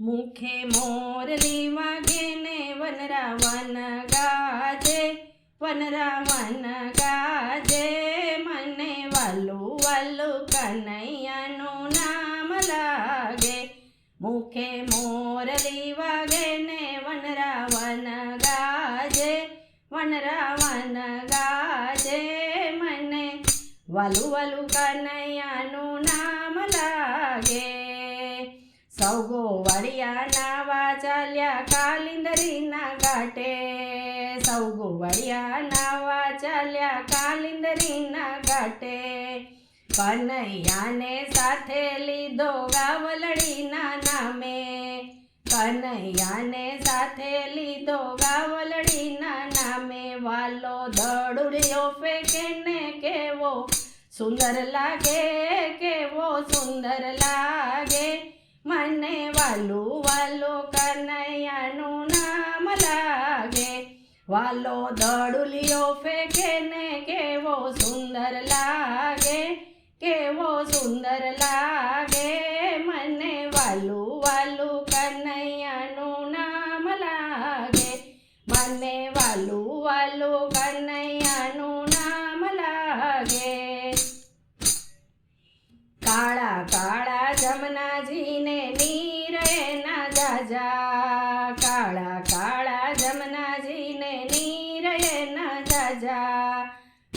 મુખે મોરલી વાગે ને વનરા ગાજે વનરાવન ગાજે. મને વાલુ વાલુ કનૈયાનું નામ લાગે. મુખે મોરલી વાગે ને વનરા ગાજે વનરાવન ગાજે. મને વાલુ વાલુ કનૈયાનું નામ લાગે. સૌ ગોવાળિયા નાવા ચાલ્યા કાલિંદરીના ઘાટે સૌ ગોવાળિયા નાવા ચાલ્યા કાલિંદરીના ઘાટે કનૈયાને સાથે લીધો ગાવલડીના નામે કનૈયાને સાથે લીધો ગાવલડીના નામે વાલો દડુડિયો ફેંકે ને કેવો સુંદર લાગે કેવો સુંદર લાગે મને વાલો વાલો કનૈયાનું નામ લાગે. વાલો દડુલિયો ફેંકે ને કેવો સુંદર લાગે, કેવો સુંદર લાગે. મને વાલો વાલો કનૈયાનું નામ લાગે. મને વાલો વાલો કનૈયાનું નામ લાગે. કાળા કાળા જમનાજીને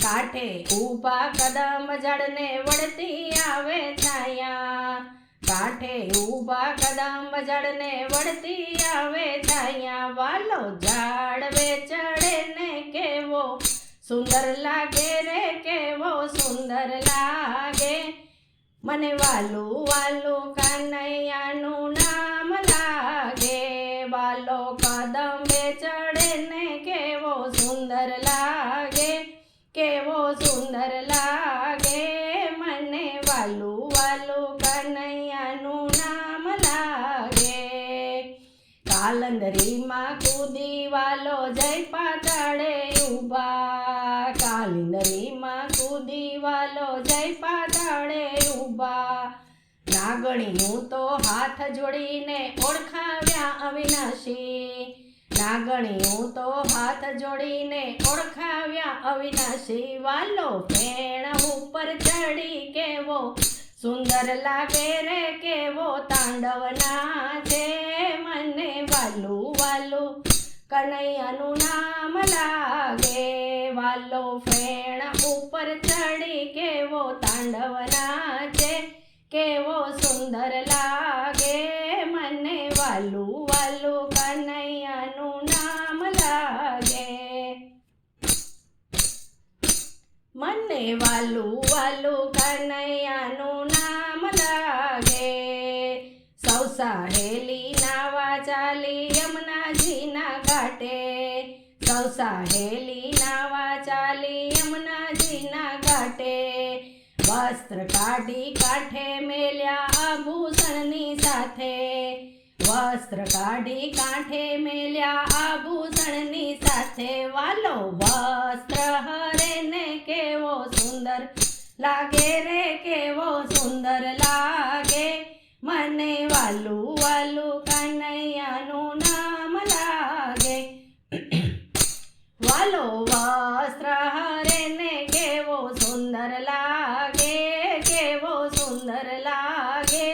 કાંઠે ઊભા કદમ જડને વળતી આવે છાયા. કાંઠે ઊભા કદમ જડને વળતી આવે છાયા. વાલો ઝાડવે ચડે ને કેવો સુંદર લાગે રે, કેવો સુંદર લાગે. મને વાલું વાલું કાનૈયાનું કાલંદરીમાં કૂદી વાલો જય પાતાળે ઊભા. કાલંદરીમાં કૂદી વાલો જય પાતાળે ઊભા. નાગણીનું તો હાથ જોડીને ઓળખાવ્યા અવિનાશી. નાગણીયું તો હાથ જોડીને ઓળખાવ્યા અવિનાશી. વાલો ફેણ ઉપર ચડી કેવો? સુંદર લાગે રે કેવો તાંડવ નાચે કનૈયાનું નામ લાગે. વાલો ફેણ ઉપર ચડી કેવો તાંડવ નાચે. કેવો સુંદર લાગે. મને વાલું વાલું કનૈયાનું નામ લાગે. મને વાલું વાલું કનૈયાનું નામ લાગે. સૌ સહેલી નાવા ચાલી સાહેલી નાવા ચાલી યમુનાજીના ઘાટે. વસ્ત્ર કાઢી કાંઠે મેલ્યા આભૂષણની સાથે. વસ્ત્ર કાઢી કાંઠે મેલ્યા આભૂષણની સાથે. વાલો વસ્ત્ર હરે ને કેવો સુંદર લાગે રે, કેવો સુંદર લાગે. મને વાલું વાલો વસ્ત્ર હરે ને કેવો સુંદર લાગે, કેવો સુંદર લાગે?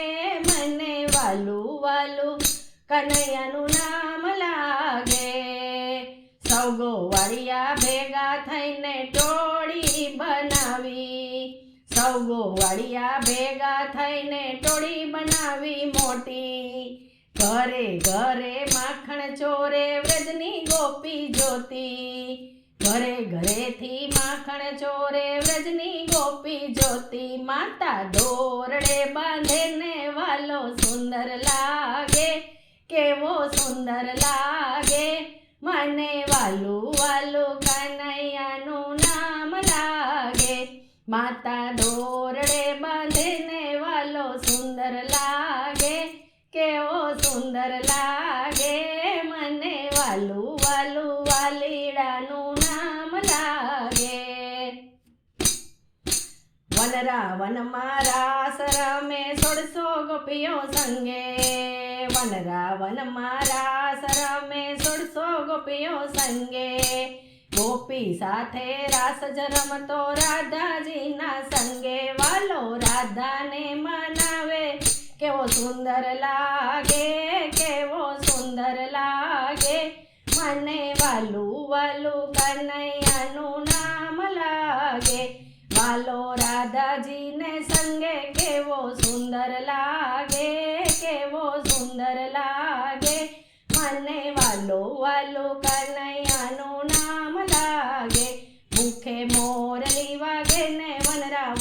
મને વાલુ વાલુ કનૈયાનું નામ લાગે. સૌ ગોવાળિયા ભેગા થઈને ટોળી બનાવી. સૌ ગોવાળિયા ભેગા થઈને ટોળી બનાવી મોટી. ઘરે ઘરે માખણ ચોરે વ્રજની ગોપી જોતી. ઘરે ઘરેથી માખણ ચોરે વ્રજની ગોપી જોતી. માતા દોરડે બાંધે ને વાલો સુંદર લાગે. કેવો સુંદર લાગે. મને વાલું વાલું કનૈયાનું નામ લાગે. માતા દોરડે કેવો સુંદર લાગે મને વાલું વાલું વાલીડાનું નામ લાગે. વનરાવન વનમાં રાસ રમે સોળસો ગોપીઓ સંગે. વનરાવનમાં મારા સરમે સોળસો ગોપીઓ સંગે. ગોપી સાથે રાસ જ રમતો રાધાજીના સંગે. વાલો રાધાને મનાવે કેવો સુંદર લાગે, કેવો સુંદર લાગે. મને વાલું વાલું કનૈયાનું નામ લાગે. વાલો રાધાજીને સંગે કેવો સુંદર લાગે, કેવો સુંદર લાગે. મને વાલો વાલો કનૈયાનું નામ લાગે. ભૂખે મોરલી વાગે ને વનરા